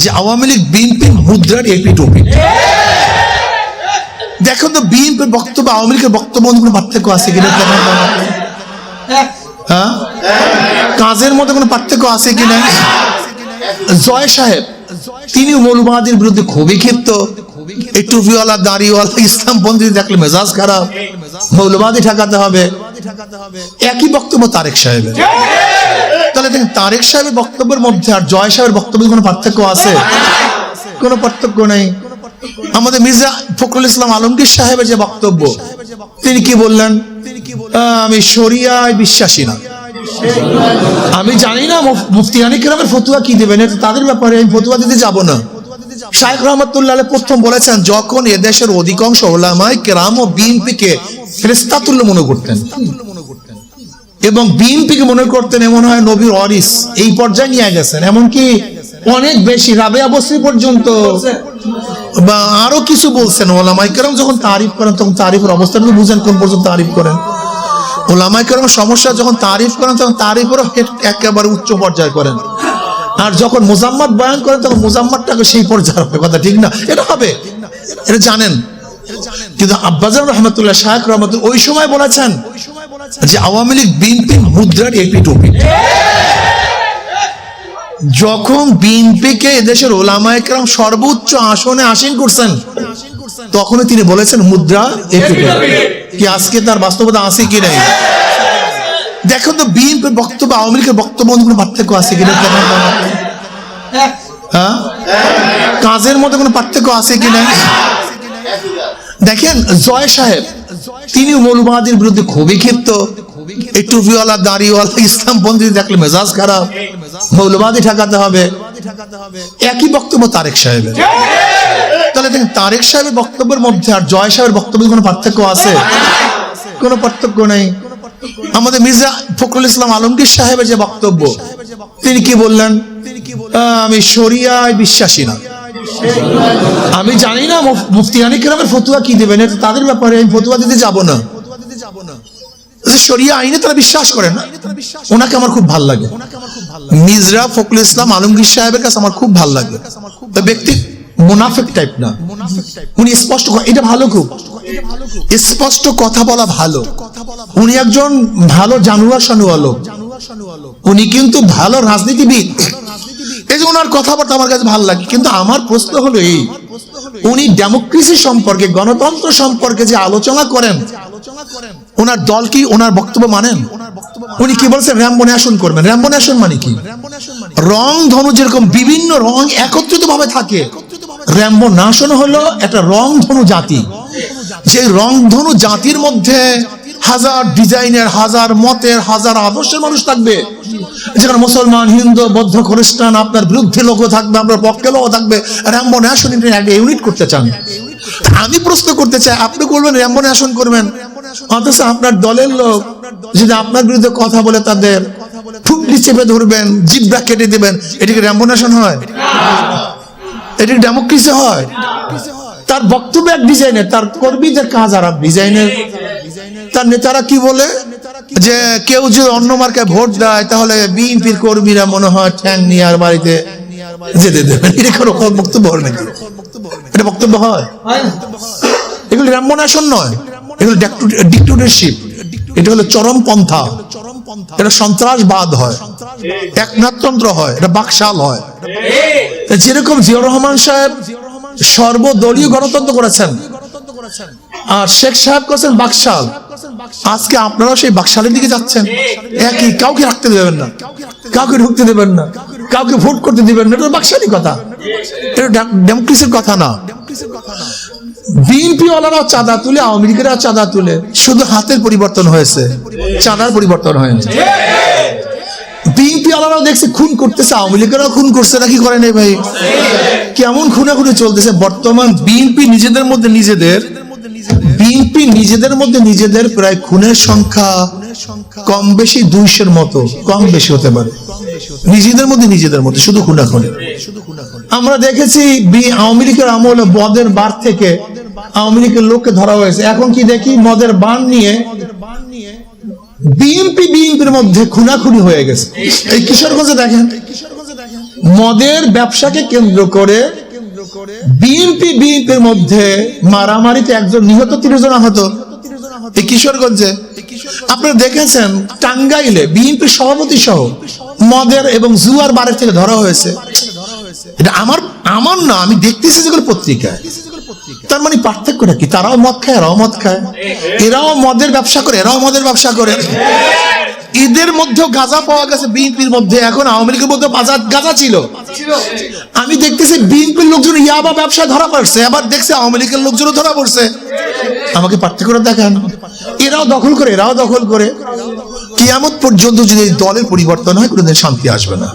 যে আওয়ামী লীগ, বিএনপি মুদ্রার এপি টপি। দেখুন তো বিএনপির বক্তব্য, আওয়ামী লীগের বক্তব্য কোনো পার্থক্য আছে কিনা। হ্যাঁ? কাজের মধ্যে কোনো পার্থক্য আছে কিনা? জয় সাহেব তিনি মৌলবাদীর বিরুদ্ধে খুবই ক্ষিপ্ত। এই টুপিওয়ালা, দাড়িওয়ালা ইসলাম বন্ধু দেখলে মেজাজ খারাপ। মৌলবাদী ঠেকাতে হবে। একই বক্তব্য তারেক সাহেবের। তাহলে দেখেন তারেক সাহেবের বক্তব্যের মধ্যে আর জয় সাহেবের বক্তব্যের কোনো পার্থক্য আছে? কোনো পার্থক্য নেই। আমাদের মির্জা ফখরুল ইসলাম আলমগীর সাহেবের যে বক্তব্য তিনি কি বললেন? আমি শরিয়ায় বিশ্বাসী না। আমি জানি না মুফতি আনিক রামের ফতুয়া কি দেবেন তাদের ব্যাপারে আমি ফতুয়া দিতে যাব না। শাহেখ রহমতুল্লাহ প্রথম বলেছেন যখন এদেশের অধিকাংশ ওলামায় কেরাম ও বিএনপিকে ফেরেস্তাতুল্য মনে করতেন। এবং বিএনপিকে মনে করতেন এমন হয় নবীর অরিস এই পর্যায়ে নিয়ে গেছেন। এমনকি অনেক বেশি, রাবেয়া বসরি পর্যন্ত বা আরও কিছু বলছেন ওলামাই কেরাম। যখন তারিফ করেন, তখন তারিফের অবস্থান বুঝেন কোন পর্যন্ত তারিফ করেন। ওলামাই কেরাম সমস্যা যখন তারিফ করেন, তখন তারিফেরও একেবারে উচ্চ পর্যায়ে করেন। আর যখন মোজাম্মদ বয়ান করেন, তখন মোজাম্মদটাকে সেই পর্যায়ে হবে। কথা ঠিক না? এটা হবে। এটা জানেন। কিন্তু আব্বাজান রহমতুল্লাহ শাহেখ রহমতুল্লাহ ওই সময় বলেছেন যে আওয়ামী লীগ বিএনপি মুদ্রার এপি টপি। যখন বিএনপিকে এদেশের ওলামা একরাম সর্বোচ্চ আসনে আসীন করছেন তখনই তিনি বলেছেন মুদ্রা কি আজকে তার বাস্তবতা আছে কি নাই? দেখুন তো বিএনপির বক্তব্য আওয়ামী লীগের বক্তব্য কোনো পার্থক্য আছে কিনা হ্যাঁ? কাজের মধ্যে কোনো পার্থক্য আছে কিনা দেখেন জয় সাহেব তিনি মৌলবাদীর বিরুদ্ধে খুবই ক্ষিপ্ত। এই টুপিওয়ালা, দাড়িওয়ালা ইসলাম বন্ধু দেখলে মেজাজ খারাপ। মৌলবাদী ঠেকাতে হবে। একই বক্তব্য তারেক সাহেবের। তাহলে দেখেন, তারেক সাহেবের বক্তব্যের মধ্যে আর জয় সাহেবের বক্তব্যের কোনো পার্থক্য আছে? কোনো পার্থক্য নেই। আমাদের মির্জা ফখরুল ইসলাম আলমগীর সাহেবের যে বক্তব্য, তিনি কি বললেন? আমি শরিয়ায় বিশ্বাসী না। আমি জানি না মুফতি আনিক রামের ফতুয়া কি দেবেন? এটা তাদের ব্যাপারে আমি ফতুয়া দিতে যাব না। আইনে তারা বিশ্বাস করে না। ওনাকে আমার খুব ভালো লাগে। মিজরা ইসলাম আলমগীর সাহেবের কাছে আমার খুব ভালো লাগে। ব্যক্তি মুনাফিক টাইপ না। উনি স্পষ্ট এটা ভালো খুব। স্পষ্ট কথা বলা ভালো। উনি একজন ভালো জানুয়া সানুয়া লোক। উনি কিন্তু ভালো রাজনীতিবিদ। এই যে ওনার কথাবার্তা আমার কাছে ভালো লাগে। কিন্তু আমার প্রশ্ন হলো এই, উনি ডেমোক্রেসি সম্পর্কে, গণতন্ত্র সম্পর্কে যে আলোচনা করেন, ওনার দল কি ওনার বক্তব্য মানেন? উনি কি বলছেন? র্যাম্বো আসন করবেন। র্যাম্বো আসন মানে কি? রং ধনু যেরকম বিভিন্ন রং একত্রিত ভাবে থাকে র্যাম্বো নাশন হলো একটা রং ধনু জাতি। যে রং ধনু জাতির মধ্যে হাজার ডিজাইনের, হাজার মতের, হাজার আদর্শের মানুষ থাকবে। যেখানে মুসলমান, হিন্দু, বৌদ্ধ, খ্রিস্টান আপনার বিরুদ্ধে লোকও থাকবে, আপনার পক্ষে লোকও থাকবে র্যাম্বো ন্যাশন ইউনিট করতে চান। আমি প্রশ্ন করতে চাই, আপনি করবেন র্যাম্বো ন্যাশন করবেন? অথচ আপনার দলের লোক যদি আপনার বিরুদ্ধে কথা বলে তাদের ফুটলি চেপে ধরবেন জিব্রা কেটে দেবেন এটিকে র্যাম্বো ন্যাশন হয়? এটি ডেমোক্রেসি হয়? তার বক্তব্য এক ডিজাইনের তার কর্মীদের কাজ আর ডিজাইনের তার নেতারা কি বলে? যে কেউ যদি অন্য মার্কে ভোট দেয়, তাহলে বিএনপির কর্মীরা মনে হয় ঠ্যাং নিয়ে আর বাড়িতে যেতে কোনো বক্তব্য হয় নাকি? এটা বক্তব্য হয়? এগুলো র্যাম্বনাশন নয়। এগুলো ডিক্টেটরশিপ এটা হলো চরম পন্থা। এটা সন্ত্রাসবাদ হয়। একনাথতন্ত্র হয়। এটা বাকশাল হয়। যেরকম জিয়াউর রহমান সাহেব সর্বদলীয় গণতন্ত্র করেছেন, আর শেখ সাহেব করেছেন বাকশাল। আজকে আপনারাও সেই বাকশালের দিকে যাচ্ছেন। একই, কাউকে রাখতে দেবেন না। কাউকে ঢুকতে দেবেন না। কাউকে ভোট করতে দিবেন না। এটা বাকশালি কথা। এটা ডেমোক্রেসির কথা না। বিএনপি চাঁদা তুলে চাঁদা তুলে, শুধু হাতের পরিবর্তন হয়েছে। চাঁদার পরিবর্তন হয়নি। বিএনপি দেখছে খুন করতেছে, আওয়ামী লীগেরাও খুন করছে, নাকি করে নেই ভাই? কেমন খুনাখুনি চলতেছে। বর্তমান বিএনপি নিজেদের মধ্যে নিজেদের বিএনপি নিজেদের মধ্যে নিজেদের প্রায় খুনের সংখ্যা কম বেশি দুইশের মতো কম বেশি হতে পারে। নিজেদের মধ্যে নিজেদের মধ্যে শুধু খুনাখুনি। আমরা দেখেছি বি- আওয়ামী লীগের আমলে মদের বার থেকে আওয়ামী লীগের লোককে ধরা হয়েছে। এখন কি দেখি? মদের বান নিয়ে বিএনপি বিএনপির মধ্যে খুনাখুনি হয়ে গেছে। এই কিশোরগঞ্জে দেখেন। মদের ব্যবসাকে কেন্দ্র করে বিএনপি বিএনপির মধ্যে মারামারিতে একজন নিহত তিরিশ জন আহত কিশোরগঞ্জে। আপনারা দেখেছেন টাঙ্গাইলে বিএনপির সভাপতি সহ মদের এবং জুয়ার বারের থেকে ধরা হয়েছে। এটা আমার আমার না, আমি দেখতেছি যেগুলো পত্রিকায়। তার মানে পার্থক্যটা কি? তারাও মদ খায়, এরাও মদ খায়। এরাও মদের ব্যবসা করে, এরাও মদের ব্যবসা করে। এদের মধ্যেও গাঁজা পাওয়া গেছে বিএনপির মধ্যে। এখন আওয়ামী লীগের মধ্যে গাঁজা ছিল। আমি দেখতেছি বিএনপির লোকজন ইয়াবা ব্যবসা ধরা পড়ছে, আবার দেখছে আওয়ামী লীগের লোকজনও ধরা পড়ছে। আমাকে পার্থক্য দেখান। এরাও দখল করে, এরাও দখল করে। কিয়ামত পর্যন্ত যদি দলের পরিবর্তন হয়, কোনোদিন শান্তি আসবে না।